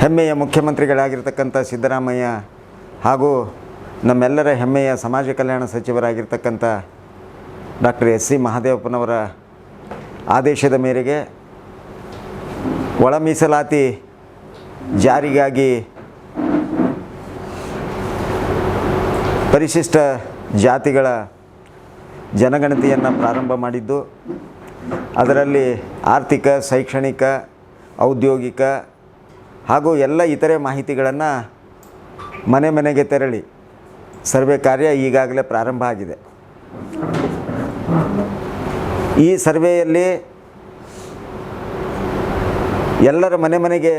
ಹೆಮ್ಮೆಯ ಮುಖ್ಯಮಂತ್ರಿಗಳಾಗಿರ್ತಕ್ಕಂಥ ಸಿದ್ದರಾಮಯ್ಯ ಹಾಗೂ ನಮ್ಮೆಲ್ಲರ ಹೆಮ್ಮೆಯ ಸಮಾಜ ಕಲ್ಯಾಣ ಸಚಿವರಾಗಿರ್ತಕ್ಕಂಥ ಡಾಕ್ಟರ್ ಎಸ್ ಸಿ ಮಹಾದೇವಪ್ಪನವರ ಆದೇಶದ ಮೇರೆಗೆ ಒಳ ಮೀಸಲಾತಿ ಜಾರಿಗಾಗಿ ಪರಿಶಿಷ್ಟ ಜಾತಿಗಳ ಜನಗಣತಿಯನ್ನು ಪ್ರಾರಂಭ ಮಾಡಿದ್ದು, ಅದರಲ್ಲಿ ಆರ್ಥಿಕ, ಶೈಕ್ಷಣಿಕ, ಔದ್ಯೋಗಿಕ ಹಾಗೂ ಎಲ್ಲ ಇತರೆ ಮಾಹಿತಿಗಳನ್ನು ಮನೆ ಮನೆಗೆ ತೆರಳಿ. ಸರ್ವೆ ಕಾರ್ಯ ಈಗಾಗಲೇ ಪ್ರಾರಂಭ ಆಗಿದೆ. ಈ ಸರ್ವೆಯಲ್ಲಿ ಎಲ್ಲರ ಮನೆ ಮನೆಗೆ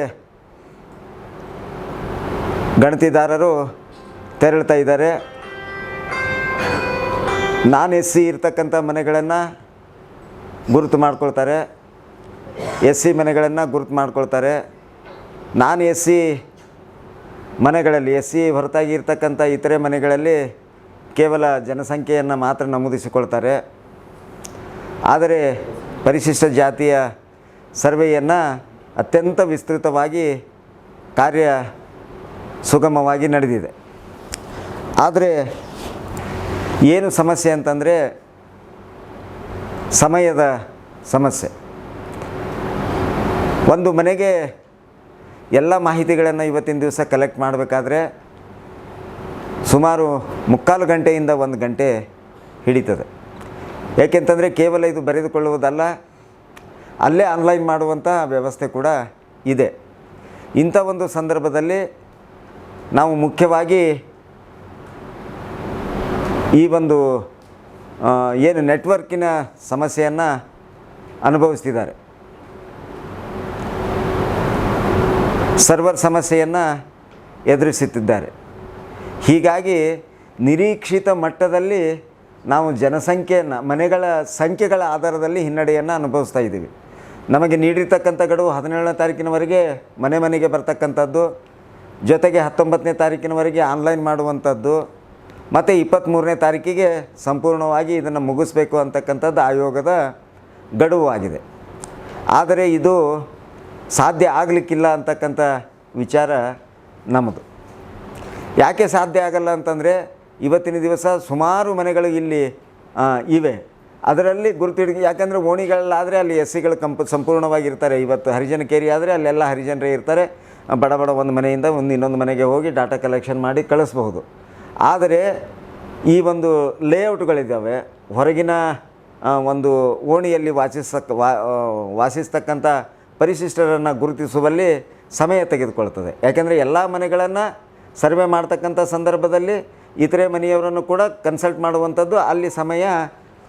ಗಣತಿದಾರರು ತೆರಳ್ತಾ ಇದ್ದಾರೆ. ನಾನ್ ಎಸ್ ಸಿ ಇರ್ತಕ್ಕಂಥ ಮನೆಗಳನ್ನು ಗುರುತು ಮಾಡ್ಕೊಳ್ತಾರೆ. ಎಸ್ ಸಿ ಮನೆಗಳನ್ನು ಗುರುತು ಮಾಡ್ಕೊಳ್ತಾರೆ. ನಾನ್ ಎ ಸಿ ಮನೆಗಳಲ್ಲಿ, ಎ ಸಿ ಹೊರತಾಗಿ ಇರ್ತಕ್ಕಂಥ ಇತರೆ ಮನೆಗಳಲ್ಲಿ ಕೇವಲ ಜನಸಂಖ್ಯೆಯನ್ನು ಮಾತ್ರ ನಮೂದಿಸಿಕೊಳ್ತಾರೆ. ಆದರೆ ಪರಿಶಿಷ್ಟ ಜಾತಿಯ ಸರ್ವೆಯನ್ನು ಅತ್ಯಂತ ವಿಸ್ತೃತವಾಗಿ ಕಾರ್ಯ ಸುಗಮವಾಗಿ ನಡೆದಿದೆ. ಆದರೆ ಏನು ಸಮಸ್ಯೆ ಅಂತಂದರೆ ಸಮಯದ ಸಮಸ್ಯೆ. ಒಂದು ಮನೆಗೆ ಎಲ್ಲ ಮಾಹಿತಿಗಳನ್ನು ಇವತ್ತಿನ ದಿವಸ ಕಲೆಕ್ಟ್ ಮಾಡಬೇಕಾದ್ರೆ ಸುಮಾರು ಮುಕ್ಕಾಲು ಗಂಟೆಯಿಂದ ಒಂದು ಗಂಟೆ ಹಿಡಿತದೆ. ಏಕೆಂತಂದರೆ ಕೇವಲ ಇದು ಬರೆದುಕೊಳ್ಳುವುದಲ್ಲ, ಅಲ್ಲೇ ಆನ್ಲೈನ್ ಮಾಡುವಂಥ ವ್ಯವಸ್ಥೆ ಕೂಡ ಇದೆ. ಇಂಥ ಒಂದು ಸಂದರ್ಭದಲ್ಲಿ ನಾವು ಮುಖ್ಯವಾಗಿ ಈ ಒಂದು ಏನು ನೆಟ್ವರ್ಕಿನ ಸಮಸ್ಯೆಯನ್ನು ಅನುಭವಿಸ್ತಿದ್ದಾರೆ. ಸರ್ವರ್ ಸಮಸ್ಯೆಯನ್ನು ಎದುರಿಸುತ್ತಿದ್ದಾರೆ. ಹೀಗಾಗಿ ನಿರೀಕ್ಷಿತ ಮಟ್ಟದಲ್ಲಿ ನಾವು ಜನಸಂಖ್ಯೆಯನ್ನು, ಮನೆಗಳ ಸಂಖ್ಯೆಗಳ ಆಧಾರದಲ್ಲಿ ಹಿನ್ನಡೆಯನ್ನು ಅನುಭವಿಸ್ತಾ ಇದ್ದೀವಿ. ನಮಗೆ ನೀಡಿರ್ತಕ್ಕಂಥ ಗಡುವು ಹದಿನೇಳನೇ ತಾರೀಕಿನವರೆಗೆ ಮನೆ ಮನೆಗೆ ಬರ್ತಕ್ಕಂಥದ್ದು, ಜೊತೆಗೆ ಹತ್ತೊಂಬತ್ತನೇ ತಾರೀಕಿನವರೆಗೆ ಆನ್ಲೈನ್ ಮಾಡುವಂಥದ್ದು, ಮತ್ತು ಇಪ್ಪತ್ತ್ಮೂರನೇ ತಾರೀಕಿಗೆ ಸಂಪೂರ್ಣವಾಗಿ ಇದನ್ನು ಮುಗಿಸ್ಬೇಕು ಅಂತಕ್ಕಂಥದ್ದು ಆಯೋಗದ ಗಡುವು ಆಗಿದೆ. ಆದರೆ ಇದು ಸಾಧ್ಯ ಆಗಲಿಕ್ಕಿಲ್ಲ ಅಂತಕ್ಕಂಥ ವಿಚಾರ ನಮ್ಮದು. ಯಾಕೆ ಸಾಧ್ಯ ಆಗಲ್ಲ ಅಂತಂದರೆ ಇವತ್ತಿನ ದಿವಸ ಸುಮಾರು ಮನೆಗಳು ಇಲ್ಲಿ ಇವೆ. ಅದರಲ್ಲಿ ಗುರುತಿಡಿಗೆ, ಯಾಕಂದರೆ ಓಣಿಗಳಲ್ಲಾದರೆ ಅಲ್ಲಿ ಎಸ್ ಸಿಗಳು ಕಂಪ, ಸಂಪೂರ್ಣವಾಗಿರ್ತಾರೆ. ಇವತ್ತು ಹರಿಜನ ಕೇರಿ ಆದರೆ ಅಲ್ಲೆಲ್ಲ ಹರಿಜನರೇ ಇರ್ತಾರೆ. ಬಡ ಬಡ ಒಂದು ಮನೆಯಿಂದ ಒಂದು ಇನ್ನೊಂದು ಮನೆಗೆ ಹೋಗಿ ಡಾಟಾ ಕಲೆಕ್ಷನ್ ಮಾಡಿ ಕಳಿಸ್ಬಹುದು. ಆದರೆ ಈ ಒಂದು ಲೇಔಟ್ಗಳಿದ್ದಾವೆ. ಹೊರಗಿನ ಒಂದು ಓಣಿಯಲ್ಲಿ ವಾಸಿಸ್ತಕ್ಕ ವಾ ವಾಸಿಸ್ತಕ್ಕಂಥ ಪರಿಶಿಷ್ಟರನ್ನು ಗುರುತಿಸುವಲ್ಲಿ ಸಮಯ ತೆಗೆದುಕೊಳ್ತದೆ. ಯಾಕೆಂದರೆ ಎಲ್ಲ ಮನೆಗಳನ್ನು ಸರ್ವೆ ಮಾಡ್ತಕ್ಕಂಥ ಸಂದರ್ಭದಲ್ಲಿ ಇತರೆ ಮನೆಯವರನ್ನು ಕೂಡ ಕನ್ಸಲ್ಟ್ ಮಾಡುವಂಥದ್ದು ಅಲ್ಲಿ ಸಮಯ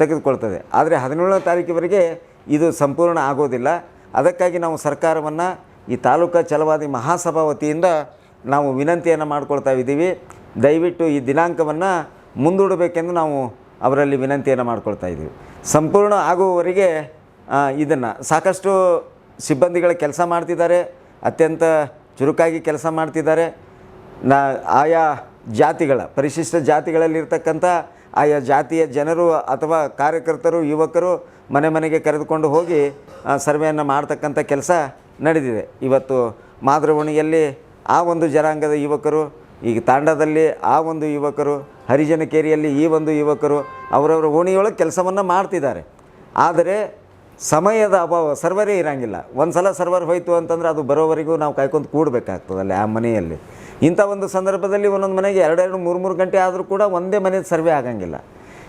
ತೆಗೆದುಕೊಳ್ತದೆ. ಆದರೆ ಹದಿನೇಳನೇ ತಾರೀಕಿವರೆಗೆ ಇದು ಸಂಪೂರ್ಣ ಆಗೋದಿಲ್ಲ. ಅದಕ್ಕಾಗಿ ನಾವು ಸರ್ಕಾರವನ್ನು ಈ ತಾಲೂಕಾ ಚಲವಾದಿ ಮಹಾಸಭಾ ವತಿಯಿಂದ ನಾವು ವಿನಂತಿಯನ್ನು ಮಾಡ್ಕೊಳ್ತಾ ಇದ್ದೀವಿ. ದಯವಿಟ್ಟು ಈ ದಿನಾಂಕವನ್ನು ಮುಂದೂಡಬೇಕೆಂದು ನಾವು ಅವರಲ್ಲಿ ವಿನಂತಿಯನ್ನು ಮಾಡ್ಕೊಳ್ತಾ ಇದ್ದೀವಿ. ಸಂಪೂರ್ಣ ಆಗುವವರೆಗೆ ಇದನ್ನು ಸಾಕಷ್ಟು ಸಿಬ್ಬಂದಿಗಳ ಕೆಲಸ ಮಾಡ್ತಿದ್ದಾರೆ, ಅತ್ಯಂತ ಚುರುಕಾಗಿ ಕೆಲಸ ಮಾಡ್ತಿದ್ದಾರೆ. ನಾ, ಆಯಾ ಜಾತಿಗಳ, ಪರಿಶಿಷ್ಟ ಜಾತಿಗಳಲ್ಲಿರ್ತಕ್ಕಂಥ ಆಯಾ ಜಾತಿಯ ಜನರು ಅಥವಾ ಕಾರ್ಯಕರ್ತರು, ಯುವಕರು ಮನೆ ಮನೆಗೆ ಕರೆದುಕೊಂಡು ಹೋಗಿ ಸರ್ವೆಯನ್ನು ಮಾಡ್ತಕ್ಕಂಥ ಕೆಲಸ ನಡೆದಿದೆ. ಇವತ್ತು ಮಾದ್ರವಣಿಯಲ್ಲಿ ಆ ಒಂದು ಜನಾಂಗದ ಯುವಕರು ಈಗ ತಾಂಡದಲ್ಲಿ ಆ ಒಂದು ಯುವಕರು, ಹರಿಜನಕೇರಿಯಲ್ಲಿ ಈ ಒಂದು ಯುವಕರು, ಅವರವರ ಓಣಿಯೊಳಗೆ ಕೆಲಸವನ್ನು ಮಾಡ್ತಿದ್ದಾರೆ. ಆದರೆ ಸಮಯದ ಅಭಾವ, ಸರ್ವರೇ ಇರೋಂಗಿಲ್ಲ. ಒಂದು ಸಲ ಸರ್ವರ್ ಹೋಯಿತು ಅಂತಂದ್ರೆ ಅದು ಬರೋವರೆಗೂ ನಾವು ಕಾಯ್ಕೊಂಡು ಕೂಡಬೇಕಾಗ್ತದಲ್ಲ ಆ ಮನೆಯಲ್ಲಿ. ಇಂಥ ಒಂದು ಸಂದರ್ಭದಲ್ಲಿ ಒಂದೊಂದು ಮನೆಗೆ ಎರಡೆರಡು, ಮೂರು ಮೂರು ಗಂಟೆ ಆದರೂ ಕೂಡ ಒಂದೇ ಮನೆಯ ಸರ್ವೆ ಆಗಂಗಿಲ್ಲ.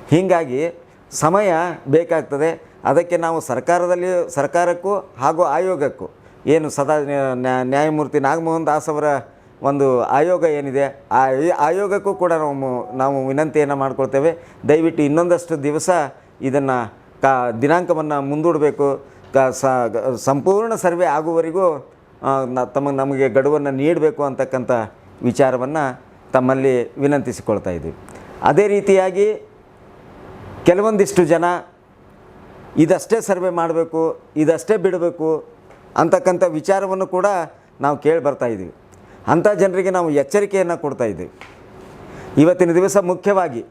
ಹೀಗಾಗಿ ಸಮಯ ಬೇಕಾಗ್ತದೆ. ಅದಕ್ಕೆ ನಾವು ಸರ್ಕಾರದಲ್ಲಿ, ಸರ್ಕಾರಕ್ಕೂ ಹಾಗೂ ಆಯೋಗಕ್ಕೂ ಏನು ಸದಾ ನ್ಯಾ- ನ್ಯಾ- ನ್ಯಾಯಮೂರ್ತಿ ನಾಗಮೋಹನ್ ದಾಸ್ ಅವರ ಒಂದು ಆಯೋಗ ಏನಿದೆ, ಆ ಆಯೋಗಕ್ಕೂ ಕೂಡ ನಾವು ನಾವು ವಿನಂತಿಯನ್ನು ಮಾಡ್ಕೊಳ್ತೇವೆ. ದಯವಿಟ್ಟು ಇನ್ನೊಂದಷ್ಟು ದಿವಸ ಇದನ್ನು ಕಾ ದಿನಾಂಕವನ್ನು ಮುಂದೂಡಬೇಕು. ಕ ಸಂಪೂರ್ಣ ಸರ್ವೆ ಆಗುವವರೆಗೂ ತಮಗೆ ನಮಗೆ ಗಡುವನ್ನು ನೀಡಬೇಕು ಅಂತಕ್ಕಂಥ ವಿಚಾರವನ್ನು ತಮ್ಮಲ್ಲಿ ವಿನಂತಿಸಿಕೊಳ್ತಾ ಇದ್ದೀವಿ ಅದೇ ರೀತಿಯಾಗಿ ಕೆಲವೊಂದಿಷ್ಟು ಜನ ಇದಷ್ಟೇ ಸರ್ವೆ ಮಾಡಬೇಕು, ಇದಷ್ಟೇ ಬಿಡಬೇಕು ಅಂತಕ್ಕಂಥ ವಿಚಾರವನ್ನು ಕೂಡ ನಾವು ಕೇಳಿ ಬರ್ತಾ ಇದ್ದೀವಿ ಅಂಥ ಜನರಿಗೆ ನಾವು ಎಚ್ಚರಿಕೆಯನ್ನು ಕೊಡ್ತಾ ಇದ್ದೀವಿ ಇವತ್ತಿನ ದಿವಸ ಮುಖ್ಯವಾಗಿ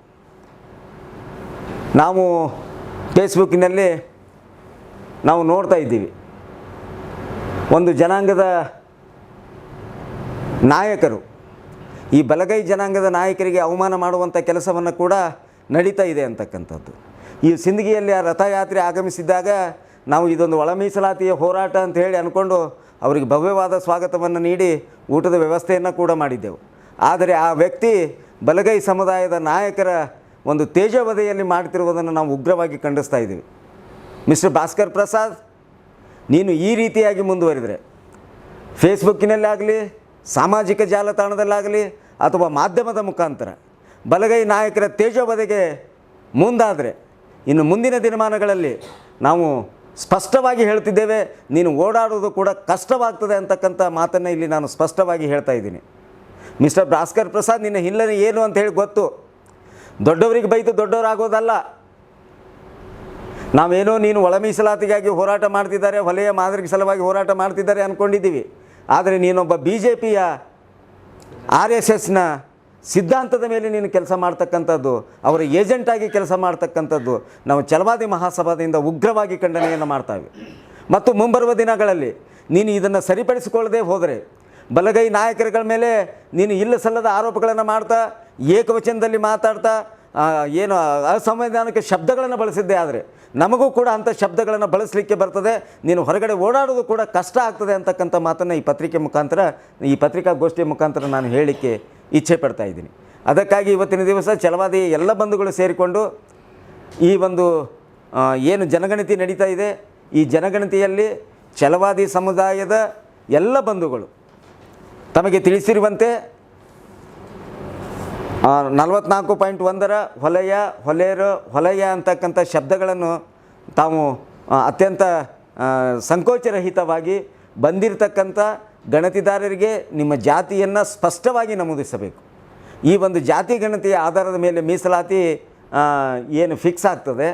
ನಾವು ಫೇಸ್ಬುಕ್ಕಿನಲ್ಲಿ ನಾವು ನೋಡ್ತಾ ಇದ್ದೀವಿ. ಒಂದು ಜನಾಂಗದ ನಾಯಕರು, ಈ ಬಲಗೈ ಜನಾಂಗದ ನಾಯಕರಿಗೆ ಅವಮಾನ ಮಾಡುವಂಥ ಕೆಲಸವನ್ನು ಕೂಡ ನಡೀತಾ ಇದೆ ಅಂತಕ್ಕಂಥದ್ದು. ಈ ಸಿಂದಗಿಯಲ್ಲಿ ಆ ರಥಯಾತ್ರೆ ಆಗಮಿಸಿದ್ದಾಗ ನಾವು ಇದೊಂದು ಒಳ ಮೀಸಲಾತಿಯ ಹೋರಾಟ ಅಂತ ಹೇಳಿ ಅಂದ್ಕೊಂಡು ಅವರಿಗೆ ಭವ್ಯವಾದ ಸ್ವಾಗತವನ್ನು ನೀಡಿ ಊಟದ ವ್ಯವಸ್ಥೆಯನ್ನು ಕೂಡ ಮಾಡಿದ್ದೆವು. ಆದರೆ ಆ ವ್ಯಕ್ತಿ ಬಲಗೈ ಸಮುದಾಯದ ನಾಯಕರ ಒಂದು ತೇಜವಧೆಯಲ್ಲಿ ಮಾಡ್ತಿರುವುದನ್ನು ನಾವು ಉಗ್ರವಾಗಿ ಖಂಡಿಸ್ತಾ ಇದ್ದೀವಿ. ಮಿಸ್ಟರ್ ಭಾಸ್ಕರ್ ಪ್ರಸಾದ್, ನೀನು ಈ ರೀತಿಯಾಗಿ ಮುಂದುವರಿದರೆ ಫೇಸ್ಬುಕ್ಕಿನಲ್ಲಾಗಲಿ ಸಾಮಾಜಿಕ ಜಾಲತಾಣದಲ್ಲಾಗಲಿ, ಅಥವಾ ಮಾಧ್ಯಮದ ಮುಖಾಂತರ ಬಲಗೈ ನಾಯಕರ ತೇಜೋವಧೆಗೆ ಮುಂದಾದರೆ, ಇನ್ನು ಮುಂದಿನ ದಿನಮಾನಗಳಲ್ಲಿ ನಾವು ಸ್ಪಷ್ಟವಾಗಿ ಹೇಳ್ತಿದ್ದೇವೆ, ನೀನು ಓಡಾಡೋದು ಕೂಡ ಕಷ್ಟವಾಗ್ತದೆ ಅಂತಕ್ಕಂಥ ಮಾತನ್ನು ಇಲ್ಲಿ ನಾನು ಸ್ಪಷ್ಟವಾಗಿ ಹೇಳ್ತಾ ಇದ್ದೀನಿ. ಮಿಸ್ಟರ್ ಭಾಸ್ಕರ್ ಪ್ರಸಾದ್, ನಿನ್ನ ಹಿನ್ನೆಲೆ ಏನು ಅಂತ ಹೇಳಿ ಗೊತ್ತು? ದೊಡ್ಡವರಿಗೆ ಬೈದು ದೊಡ್ಡವರಾಗೋದಲ್ಲ. ನಾವೇನೋ ನೀನು ಒಳ ಮೀಸಲಾತಿಗಾಗಿ ಹೋರಾಟ ಮಾಡ್ತಿದ್ದಾರೆ ಹೊಲೆಯ ಮಾದರಿ ಸಲುವಾಗಿ ಹೋರಾಟ ಮಾಡ್ತಿದ್ದಾರೆ ಅಂದ್ಕೊಂಡಿದ್ದೀವಿ ಆದರೆ ನೀನೊಬ್ಬ ಬಿ ಜೆ ಪಿಯ ಆರ್ ಎಸ್ ಎಸ್ನ ಸಿದ್ಧಾಂತದ ಮೇಲೆ ನೀನು ಕೆಲಸ ಮಾಡ್ತಕ್ಕಂಥದ್ದು, ಅವರ ಏಜೆಂಟಾಗಿ ಕೆಲಸ ಮಾಡ್ತಕ್ಕಂಥದ್ದು, ನಾವು ಚಲವಾದಿ ಮಹಾಸಭಾದಿಂದ ಉಗ್ರವಾಗಿ ಖಂಡನೆಯನ್ನು ಮಾಡ್ತಾವೆ. ಮತ್ತು ಮುಂಬರುವ ದಿನಗಳಲ್ಲಿ ನೀನು ಇದನ್ನು ಸರಿಪಡಿಸಿಕೊಳ್ಳದೆ ಹೋದರೆ, ಬಲಗೈ ನಾಯಕರುಗಳ ಮೇಲೆ ನೀನು ಇಲ್ಲ ಸಲ್ಲದ ಆರೋಪಗಳನ್ನು ಮಾಡ್ತಾ ಏಕವಚನದಲ್ಲಿ ಮಾತಾಡ್ತಾ ಏನು ಅಸಂವಿಧಾನಿಕ ಶಬ್ದಗಳನ್ನು ಬಳಸಿದ್ದೆ ಆದರೆ, ನಮಗೂ ಕೂಡ ಅಂಥ ಶಬ್ದಗಳನ್ನು ಬಳಸಲಿಕ್ಕೆ ಬರ್ತದೆ. ನೀನು ಹೊರಗಡೆ ಓಡಾಡೋದು ಕೂಡ ಕಷ್ಟ ಆಗ್ತದೆ ಅಂತಕ್ಕಂಥ ಮಾತನ್ನು ಈ ಪತ್ರಿಕೆ ಮುಖಾಂತರ, ಈ ಪತ್ರಿಕಾಗೋಷ್ಠಿಯ ಮುಖಾಂತರ ನಾನು ಹೇಳಲಿಕ್ಕೆ ಇಚ್ಛೆ ಪಡ್ತಾ ಇದ್ದೀನಿ. ಅದಕ್ಕಾಗಿ ಇವತ್ತಿನ ದಿವಸ ಛಲವಾದಿ ಎಲ್ಲ ಬಂಧುಗಳು ಸೇರಿಕೊಂಡು ಈ ಒಂದು ಏನು ಜನಗಣತಿ ನಡೀತಾ ಇದೆ, ಈ ಜನಗಣತಿಯಲ್ಲಿ ಛಲವಾದಿ ಸಮುದಾಯದ ಎಲ್ಲ ಬಂಧುಗಳು ತಮಗೆ ತಿಳಿಸಿರುವಂತೆ ನಲವತ್ನಾಲ್ಕು ಪಾಯಿಂಟ್ ಒಂದರ ಹೊಲೆಯ ಹೊಲೆಯರು ಹೊಲೆಯ ಅಂತಕ್ಕಂಥ ಶಬ್ದಗಳನ್ನು ತಾವು ಅತ್ಯಂತ ಸಂಕೋಚರಹಿತವಾಗಿ ಬಂದಿರತಕ್ಕಂಥ ಗಣತಿದಾರರಿಗೆ ನಿಮ್ಮ ಜಾತಿಯನ್ನು ಸ್ಪಷ್ಟವಾಗಿ ನಮೂದಿಸಬೇಕು. ಈ ಒಂದು ಜಾತಿ ಗಣತಿಯ ಆಧಾರದ ಮೇಲೆ ಮೀಸಲಾತಿ ಏನು ಫಿಕ್ಸ್ ಆಗ್ತದೆ,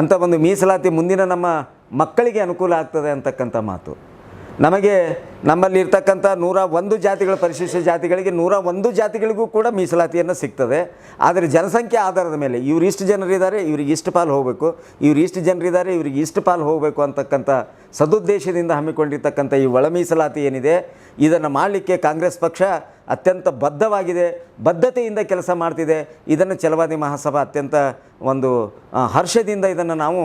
ಅಂತ ಒಂದು ಮೀಸಲಾತಿ ಮುಂದಿನ ನಮ್ಮ ಮಕ್ಕಳಿಗೆ ಅನುಕೂಲ ಆಗ್ತದೆ ಅಂತಕ್ಕಂಥ ಮಾತು. ನಮಗೆ ನಮ್ಮಲ್ಲಿ ಇರ್ತಕ್ಕಂಥ ನೂರ ಒಂದು ಜಾತಿಗಳ ಪರಿಶಿಷ್ಟ ಜಾತಿಗಳಿಗೆ ನೂರ ಒಂದು ಜಾತಿಗಳಿಗೂ ಕೂಡ ಮೀಸಲಾತಿಯನ್ನು ಸಿಗ್ತದೆ. ಆದರೆ ಜನಸಂಖ್ಯೆ ಆಧಾರದ ಮೇಲೆ ಇವ್ರು ಇಷ್ಟು ಜನರಿದ್ದಾರೆ ಇವ್ರಿಗೆ ಇಷ್ಟು ಪಾಲು ಹೋಗಬೇಕು. ಇವ್ರು ಇಷ್ಟು ಜನರಿದ್ದಾರೆ ಇವ್ರಿಗೆ ಇಷ್ಟು ಪಾಲು ಹೋಗಬೇಕು ಅಂತಕ್ಕಂಥ ಸದುದ್ದೇಶದಿಂದ ಹಮ್ಮಿಕೊಂಡಿರ್ತಕ್ಕಂಥ ಈ ಒಳ ಮೀಸಲಾತಿ ಏನಿದೆ, ಇದನ್ನು ಮಾಡಲಿಕ್ಕೆ ಕಾಂಗ್ರೆಸ್ ಪಕ್ಷ ಅತ್ಯಂತ ಬದ್ಧವಾಗಿದೆ. ಬದ್ಧತೆಯಿಂದ ಕೆಲಸ ಮಾಡ್ತಿದೆ. ಇದನ್ನು ಚಲವಾದಿ ಮಹಾಸಭಾ ಅತ್ಯಂತ ಒಂದು ಹರ್ಷದಿಂದ ಇದನ್ನು ನಾವು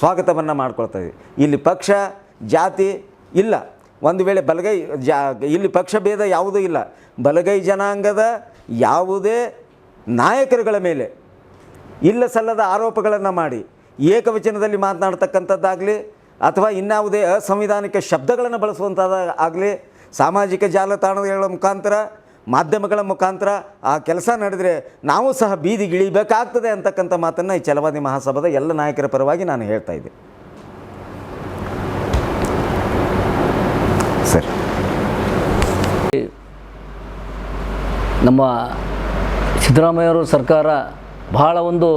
ಸ್ವಾಗತವನ್ನು ಮಾಡ್ಕೊಳ್ತಾ ಇಲ್ಲಿ ಪಕ್ಷ, ಜಾತಿ ಇಲ್ಲ. ಒಂದು ವೇಳೆ ಬಲಗೈ ಜಾ, ಇಲ್ಲಿ ಪಕ್ಷ ಭೇದ ಯಾವುದೂ ಇಲ್ಲ. ಬಲಗೈ ಜನಾಂಗದ ಯಾವುದೇ ನಾಯಕರುಗಳ ಮೇಲೆ ಇಲ್ಲ ಸಲ್ಲದ ಆರೋಪಗಳನ್ನು ಮಾಡಿ, ಏಕವಚನದಲ್ಲಿ ಮಾತನಾಡ್ತಕ್ಕಂಥದ್ದಾಗಲಿ ಅಥವಾ ಇನ್ಯಾವುದೇ ಅಸಂವಿಧಾನಿಕ ಶಬ್ದಗಳನ್ನು ಬಳಸುವಂಥದ್ದು ಆಗಲಿ, ಸಾಮಾಜಿಕ ಜಾಲತಾಣಗಳ ಮುಖಾಂತರ, ಮಾಧ್ಯಮಗಳ ಮುಖಾಂತರ ಆ ಕೆಲಸ ನಡೆದರೆ ನಾವು ಸಹ ಬೀದಿಗಿಳಿಬೇಕಾಗ್ತದೆ ಅಂತಕ್ಕಂಥ ಮಾತನ್ನು ಈ ಚಲವಾದಿ ಮಹಾಸಭಾದ ಎಲ್ಲ ನಾಯಕರ ಪರವಾಗಿ ನಾನು ಹೇಳ್ತಾ ಇದ್ದೆ ನಮ್ಮ ಸಿದ್ದರಾಮಯ್ಯವರು ಸರ್ಕಾರ ಬಹಳ ಒಂದು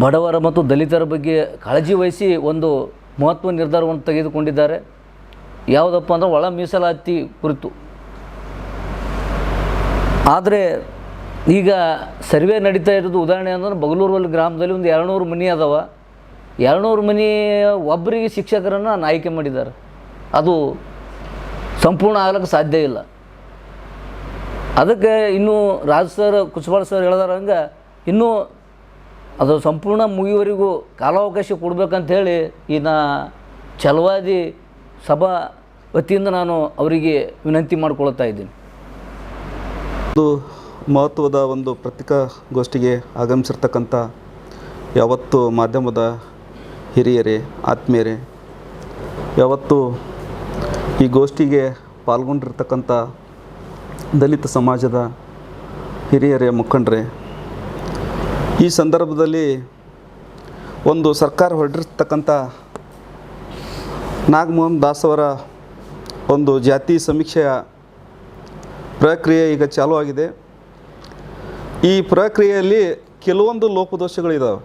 ಬಡವರ ಮತ್ತು ದಲಿತರ ಬಗ್ಗೆ ಕಾಳಜಿ ವಹಿಸಿ ಒಂದು ಮಹತ್ವ ನಿರ್ಧಾರವನ್ನು ತೆಗೆದುಕೊಂಡಿದ್ದಾರೆ. ಯಾವುದಪ್ಪ ಅಂದ್ರೆ ಒಳ ಮೀಸಲಾತಿ ಕುರಿತು. ಆದರೆ ಈಗ ಸರ್ವೆ ನಡೀತಾ ಇರೋದು ಉದಾಹರಣೆ ಅಂದ್ರೆ ಬಗಲೂರಲ್ಲಿ ಗ್ರಾಮದಲ್ಲಿ ಒಂದು ಎರಡುನೂರು ಮನೆ ಅದಾವ. ಎರಡುನೂರು ಮನೆ ಒಬ್ಬರಿಗೆ ಶಿಕ್ಷಕರನ್ನು ಆಯ್ಕೆ ಮಾಡಿದ್ದಾರೆ. ಅದು ಸಂಪೂರ್ಣ ಆಗಲಿಕ್ಕೆ ಸಾಧ್ಯ ಇಲ್ಲ. ಅದಕ್ಕೆ ಇನ್ನೂ ರಾಜ್ ಸರ್ ಕುಶವಾಳ ಸರ್ ಹೇಳ್ದಾರ ಹಂಗೆ, ಇನ್ನೂ ಅದು ಸಂಪೂರ್ಣ ಮುಗಿಯುವವರೆಗೂ ಕಾಲಾವಕಾಶ ಕೊಡಬೇಕಂಥೇಳಿ ಈ ನಾ ಛಲವಾದಿ ಸಭಾ ವತಿಯಿಂದ ನಾನು ಅವರಿಗೆ ವಿನಂತಿ ಮಾಡ್ಕೊಳ್ತಾ ಇದ್ದೀನಿ. ಒಂದು ಮಹತ್ವದ ಒಂದು ಪತ್ರಿಕಾಗೋಷ್ಠಿಗೆ ಆಗಮಿಸಿರ್ತಕ್ಕಂಥ ಯಾವತ್ತು ಮಾಧ್ಯಮದ ಹಿರಿಯರೇ, ಆತ್ಮೀಯರೇ, ಯಾವತ್ತು ಈ ಗೋಷ್ಠಿಗೆ ಪಾಲ್ಗೊಂಡಿರ್ತಕ್ಕಂಥ ದಲಿತ ಸಮಾಜದ ಹಿರಿಯರೇ, ಮುಖಂಡರೇ, ಈ ಸಂದರ್ಭದಲ್ಲಿ ಒಂದು ಸರ್ಕಾರ ಹೊರಡಿರ್ತಕ್ಕಂಥ ನಾಗಮೋಹನ್ ದಾಸ್ ಅವರ ಒಂದು ಜಾತಿ ಸಮೀಕ್ಷೆಯ ಪ್ರಕ್ರಿಯೆ ಈಗ ಚಾಲು ಆಗಿದೆ. ಈ ಪ್ರಕ್ರಿಯೆಯಲ್ಲಿ ಕೆಲವೊಂದು ಲೋಪದೋಷಗಳಿದ್ದಾವೆ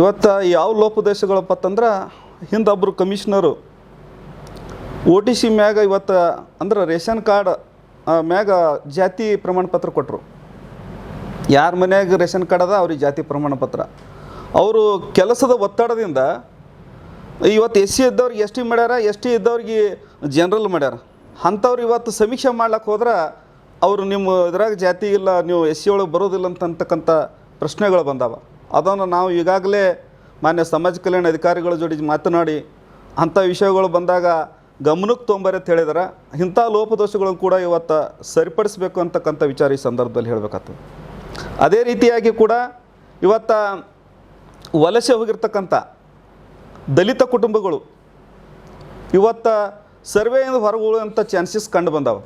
ಇವತ್ತು ಯಾವ ಲೋಪದೋಷಗಳಪ್ಪ ಅಂತಂದ್ರೆ ಹಿಂದೊಬ್ಬರು ಕಮಿಷನರು ಓ ಟಿ ಸಿ ಮ್ಯಾಗ ಇವತ್ತು ಅಂದ್ರೆ ರೇಷನ್ ಕಾರ್ಡ್ ಮ್ಯಾಗ ಜಾತಿ ಪ್ರಮಾಣ ಪತ್ರ ಕೊಟ್ಟರು ಯಾರ ಮನ್ಯಾಗ ರೇಷನ್ ಕಾರ್ಡ್ ಅದ ಅವ್ರಿಗೆ ಜಾತಿ ಪ್ರಮಾಣ ಪತ್ರ ಅವರು ಕೆಲಸದ ಒತ್ತಡದಿಂದ ಇವತ್ತು ಎಸ್ ಸಿ ಇದ್ದವ್ರಿಗೆ ಎಸ್ ಟಿ ಮಾಡ್ಯಾರ, ಎಸ್ ಟಿ ಇದ್ದವ್ರಿಗೆ ಜನರಲ್ ಮಾಡ್ಯಾರ. ಅಂಥವ್ರು ಇವತ್ತು ಸಮೀಕ್ಷೆ ಮಾಡ್ಲಿಕ್ಕೆ ಹೋದ್ರೆ ಅವರು ನಿಮ್ಮ ಇದ್ರಾಗ ಜಾತಿ ಇಲ್ಲ, ನೀವು ಎಸ್ ಸಿ ಒಳಗೆ ಬರೋದಿಲ್ಲ ಅಂತಕ್ಕಂಥ ಪ್ರಶ್ನೆಗಳು ಬಂದಾವ. ಅದನ್ನು ನಾವು ಈಗಾಗಲೇ ಮಾನ್ಯ ಸಮಾಜ ಕಲ್ಯಾಣ ಅಧಿಕಾರಿಗಳ ಜೋಡಿ ಮಾತನಾಡಿ ಅಂಥ ವಿಷಯಗಳು ಬಂದಾಗ ಗಮನಕ್ಕೆ ತೊಂಬರಿ ಅಂತ ಹೇಳಿದ್ರೆ. ಇಂಥ ಲೋಪದೋಷಗಳನ್ನು ಕೂಡ ಇವತ್ತು ಸರಿಪಡಿಸಬೇಕು ಅಂತಕ್ಕಂಥ ವಿಚಾರ ಈ ಸಂದರ್ಭದಲ್ಲಿ ಹೇಳಬೇಕಾಗ್ತದೆ. ಅದೇ ರೀತಿಯಾಗಿ ಕೂಡ ಇವತ್ತು ವಲಸೆ ಹೋಗಿರ್ತಕ್ಕಂಥ ದಲಿತ ಕುಟುಂಬಗಳು ಇವತ್ತು ಸರ್ವೆಯಿಂದ ಹೊರಗುಳುವಂಥ ಚಾನ್ಸಸ್ ಕಂಡು ಬಂದಾವೆ.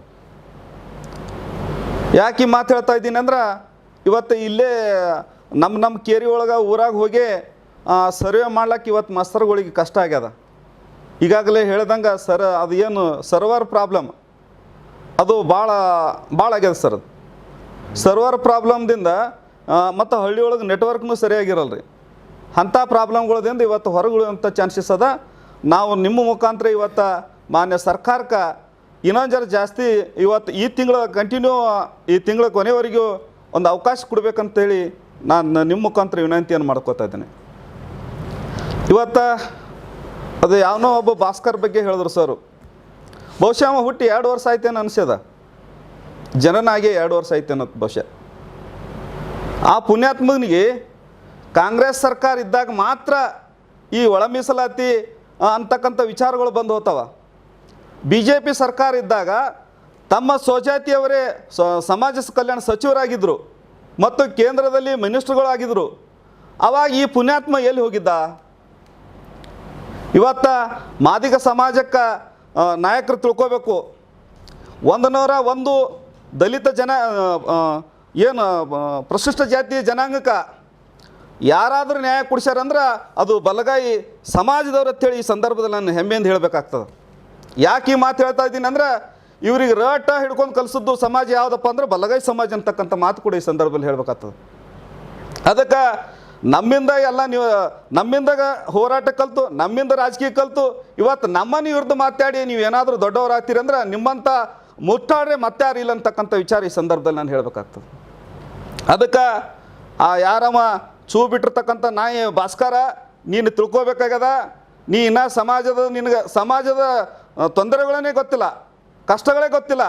ಯಾಕೆ ಈ ಮಾತು ಹೇಳ್ತಾ ಇದ್ದೀನಿ ಅಂದ್ರೆ, ಇವತ್ತು ಇಲ್ಲೇ ನಮ್ಮ ನಮ್ಮ ಕೇರಿ ಒಳಗೆ ಊರಾಗ ಹೋಗಿ ಸರ್ವೆ ಮಾಡ್ಲಿಕ್ಕೆ ಇವತ್ತು ಮಾಸ್ತರ್ಗಳಿಗೆ ಕಷ್ಟ ಆಗ್ಯದ. ಈಗಾಗಲೇ ಹೇಳ್ದಂಗೆ ಸರ್, ಅದು ಏನು ಸರ್ವರ್ ಪ್ರಾಬ್ಲಮ್ ಅದು ಭಾಳ ಭಾಳ ಆಗ್ಯದ ಸರ್ ಅದು. ಸರ್ವರ್ ಪ್ರಾಬ್ಲಮ್ದಿಂದ ಮತ್ತು ಹಳ್ಳಿಯೊಳಗೆ ನೆಟ್ವರ್ಕ್ನೂ ಸರಿಯಾಗಿರಲ್ಲ ರೀ ಅಂಥ ಪ್ರಾಬ್ಲಮ್ಗಳದಿಂದ ಇವತ್ತು ಹೊರಗುಳುವಂಥ ಚಾನ್ಸಸ್ ಅದ. ನಾವು ನಿಮ್ಮ ಮುಖಾಂತರ ಇವತ್ತು ಮಾನ್ಯ ಸರ್ಕಾರಕ್ಕೆ ಇನ್ನೊಂದು ಜರ ಜಾಸ್ತಿ ಇವತ್ತು ಈ ತಿಂಗಳ ಕಂಟಿನ್ಯೂ ಈ ತಿಂಗಳ ಕೊನೆವರೆಗೂ ಒಂದು ಅವಕಾಶ ಕೊಡ್ಬೇಕಂತೇಳಿ ನಾನು ನಿಮ್ಮ ಮುಖಾಂತರ ವಿನಂತಿಯನ್ನು ಮಾಡ್ಕೋತಾ ಇದ್ದೇನೆ. ಇವತ್ತು ಅದು ಯಾವನೋ ಒಬ್ಬ ಭಾಸ್ಕರ್ ಬಗ್ಗೆ ಹೇಳಿದ್ರು ಸರ್. ಬಹುಶಃ ಅವ ಹುಟ್ಟಿ ಎರಡು ವರ್ಷ ಆಯ್ತೇನೋ ಅನಿಸ್ಯದ? ಜನನಾಗೆ ಎರಡು ವರ್ಷ ಆಯ್ತೇನೋ ಬಹುಶಃ. ಆ ಪುಣ್ಯಾತ್ಮನಿಗೆ ಕಾಂಗ್ರೆಸ್ ಸರ್ಕಾರ ಇದ್ದಾಗ ಮಾತ್ರ ಈ ಒಳ ಮೀಸಲಾತಿ ಅಂತಕ್ಕಂಥ ವಿಚಾರಗಳು ಬಂದು ಹೋಗ್ತಾವ ಬಿ ಜೆ ಪಿ ಸರ್ಕಾರ ಇದ್ದಾಗ ತಮ್ಮ ಸ್ವಜಾತಿಯವರೇ ಸ- ಸಮಾಜ ಕಲ್ಯಾಣ ಸಚಿವರಾಗಿದ್ದರು ಮತ್ತು ಕೇಂದ್ರದಲ್ಲಿ ಮಿನಿಸ್ಟ್ರುಗಳಾಗಿದ್ದರು ಅವಾಗ ಈ ಪುಣ್ಯಾತ್ಮ ಎಲ್ಲಿ ಹೋಗಿದ್ದ? ಇವತ್ತ ಮಾದಿಗ ಸಮಾಜಕ್ಕೆ ನಾಯಕರು ತಿಳ್ಕೋಬೇಕು. ಒಂದು ನೂರ ಒಂದು ದಲಿತ ಜನ ಏನು ಪ್ರಶಿಷ್ಟ ಜಾತಿ ಜನಾಂಗಕ್ಕೆ ಯಾರಾದರೂ ನ್ಯಾಯ ಕೊಡ್ಸ್ಯಾರಂದ್ರೆ ಅದು ಬಲಗಾಯಿ ಸಮಾಜದವ್ರು ಅಂತೇಳಿ ಈ ಸಂದರ್ಭದಲ್ಲಿ ನಾನು ಹೆಮ್ಮೆಯಿಂದ ಹೇಳಬೇಕಾಗ್ತದೆ. ಯಾಕೆ ಈ ಮಾತು ಹೇಳ್ತಾ ಇದ್ದೀನಿ ಅಂದ್ರೆ ಇವ್ರಿಗೆ ರಟ ಹಿಡ್ಕೊಂಡು ಕಲಿಸಿದ್ದು ಸಮಾಜ ಯಾವುದಪ್ಪ ಅಂದ್ರೆ ಬಲಗಾಯಿ ಸಮಾಜ ಅಂತಕ್ಕಂಥ ಮಾತು ಕೂಡ ಈ ಸಂದರ್ಭದಲ್ಲಿ ಹೇಳ್ಬೇಕಾಗ್ತದೆ. ಅದಕ್ಕೆ ನಮ್ಮಿಂದ ಎಲ್ಲ ನೀವು, ನಮ್ಮಿಂದ ಹೋರಾಟ ಕಲ್ತು, ನಮ್ಮಿಂದ ರಾಜಕೀಯ ಕಲ್ತು, ಇವತ್ತು ನಮ್ಮನ್ನು ವಿರುದ್ಧ ಮಾತಾಡಿ ನೀವು ಏನಾದರೂ ದೊಡ್ಡವರಾಗ್ತೀರಿ ಅಂದ್ರೆ ನಿಮ್ಮಂಥ ಮುಟ್ಟಾಡ್ರೆ ಮತ್ತೆ ಯಾರು ಇಲ್ಲ ಅಂತಕ್ಕಂಥ ವಿಚಾರ ಈ ಸಂದರ್ಭದಲ್ಲಿ ನಾನು ಹೇಳಬೇಕಾಗ್ತದೆ. ಅದಕ್ಕೆ ಆ ಯಾರಮ್ಮ ಚೂ ಬಿಟ್ಟಿರ್ತಕ್ಕಂಥ ನಾಯಿ ಭಾಸ್ಕರ, ನೀನು ತಿಳ್ಕೊಬೇಕಾಗ್ಯದ? ನೀ ಸಮಾಜದ ನಿನಗೆ, ಸಮಾಜದ ತೊಂದರೆಗಳನ್ನೇ ಗೊತ್ತಿಲ್ಲ, ಕಷ್ಟಗಳೇ ಗೊತ್ತಿಲ್ಲ.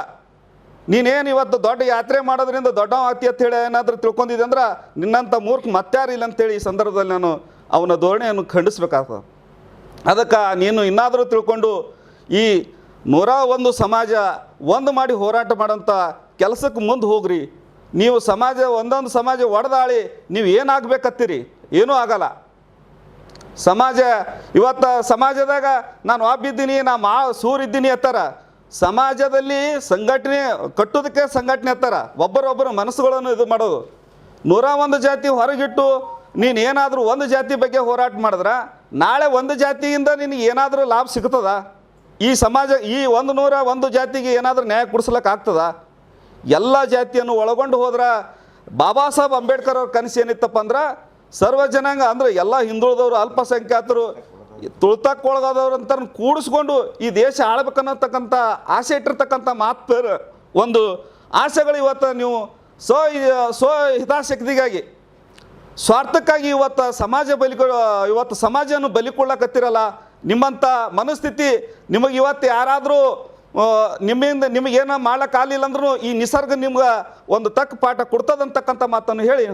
ನೀನೇನು ಇವತ್ತು ದೊಡ್ಡ ಯಾತ್ರೆ ಮಾಡೋದ್ರಿಂದ ದೊಡ್ಡ ಆಗ್ತಿ ಅಂತ ಹೇಳಿ ಏನಾದರೂ ತಿಳ್ಕೊಂಡಿದ್ದೆ ಅಂದ್ರೆ ನಿನ್ನಂಥ ಮೂರ್ಖ ಮತ್ತಾರಿಲ್ಲ ಅಂತೇಳಿ ಈ ಸಂದರ್ಭದಲ್ಲಿ ನಾನು ಅವನ ಧೋರಣೆಯನ್ನು ಖಂಡಿಸ್ಬೇಕಾಗ್ತದೆ. ಅದಕ್ಕೆ ನೀನು ಇನ್ನಾದರೂ ತಿಳ್ಕೊಂಡು ಈ ನೂರ ಒಂದು ಸಮಾಜ ಒಂದು ಮಾಡಿ ಹೋರಾಟ ಮಾಡೋಂಥ ಕೆಲಸಕ್ಕೆ ಮುಂದೆ ಹೋಗ್ರಿ. ನೀವು ಸಮಾಜ ಒಂದೊಂದು ಸಮಾಜ ಒಡೆದಾಳಿ, ನೀವು ಏನಾಗಬೇಕತ್ತೀರಿ? ಏನೂ ಆಗಲ್ಲ. ಸಮಾಜ, ಇವತ್ತು ಸಮಾಜದಾಗ ನಾನು ಒಬ್ಬಿದ್ದೀನಿ, ನಾ ಮಾ ಸೂರಿದ್ದೀನಿ ಅತ್ತಾರ ಸಮಾಜದಲ್ಲಿ ಸಂಘಟನೆ, ಕಟ್ಟೋದಕ್ಕೆ ಸಂಘಟನೆ ಅತ್ತಾರ ಒಬ್ಬರೊಬ್ಬರ ಮನಸ್ಸುಗಳನ್ನು ಇದು ಮಾಡೋದು. ನೂರ ಒಂದು ಜಾತಿ ಹೊರಗಿಟ್ಟು ನೀನು ಏನಾದರೂ ಒಂದು ಜಾತಿ ಬಗ್ಗೆ ಹೋರಾಟ ಮಾಡಿದ್ರೆ, ನಾಳೆ ಒಂದು ಜಾತಿಯಿಂದ ನಿನಗೆ ಏನಾದರೂ ಲಾಭ ಸಿಗ್ತದ? ಈ ಸಮಾಜ, ಈ ಒಂದು ನೂರ ಒಂದು ಜಾತಿಗೆ ಏನಾದರೂ ನ್ಯಾಯ ಕೊಡಿಸ್ಲಿಕ್ಕೆ ಆಗ್ತದ? ಎಲ್ಲ ಜಾತಿಯನ್ನು ಒಳಗೊಂಡು ಹೋದ್ರೆ ಬಾಬಾ ಸಾಹೇಬ್ ಅಂಬೇಡ್ಕರ್ ಅವ್ರ ಕನಸು ಏನಿತ್ತಪ್ಪ ಅಂದ್ರೆ ಸರ್ವ ಜನಾಂಗ ಅಂದ್ರೆ ಎಲ್ಲ ಹಿಂದುಳಿದವರು ಅಲ್ಪಸಂಖ್ಯಾತರು ತುಳಿತಕ್ಕೆ ಒಳಗಾದವ್ರು ಕೂಡಿಸ್ಕೊಂಡು ಈ ದೇಶ ಆಳ್ಬೇಕನ್ನತಕ್ಕಂಥ ಆಸೆ ಇಟ್ಟಿರ್ತಕ್ಕಂಥ ಮಾತು ಒಂದು ಆಸೆಗಳು ಇವತ್ತು ನೀವು ಸ್ವ ಸ್ವ ಹಿತಾಸಕ್ತಿಗಾಗಿ, ಸ್ವಾರ್ಥಕ್ಕಾಗಿ ಇವತ್ತು ಸಮಾಜ ಬಲಿ ಇವತ್ತು ಸಮಾಜವನ್ನು ಬಲಿ ಕೊಡ್ಲಕತ್ತಿರಲ್ಲ ನಿಮ್ಮಂಥ ಮನಸ್ಥಿತಿ ನಿಮಗೆ ಇವತ್ತು ಯಾರಾದರೂ ನಿಮ್ಮಿಂದ ನಿಮಗೇನೋ ಮಾಡೋಕ್ಕಾಗಲಿಲ್ಲ ಅಂದ್ರೂ ಈ ನಿಸರ್ಗ ನಿಮ್ಗೆ ಒಂದು ತಕ್ಕ ಪಾಠ ಕೊಡ್ತದಂತಕ್ಕಂಥ ಮಾತನ್ನು ಹೇಳಿ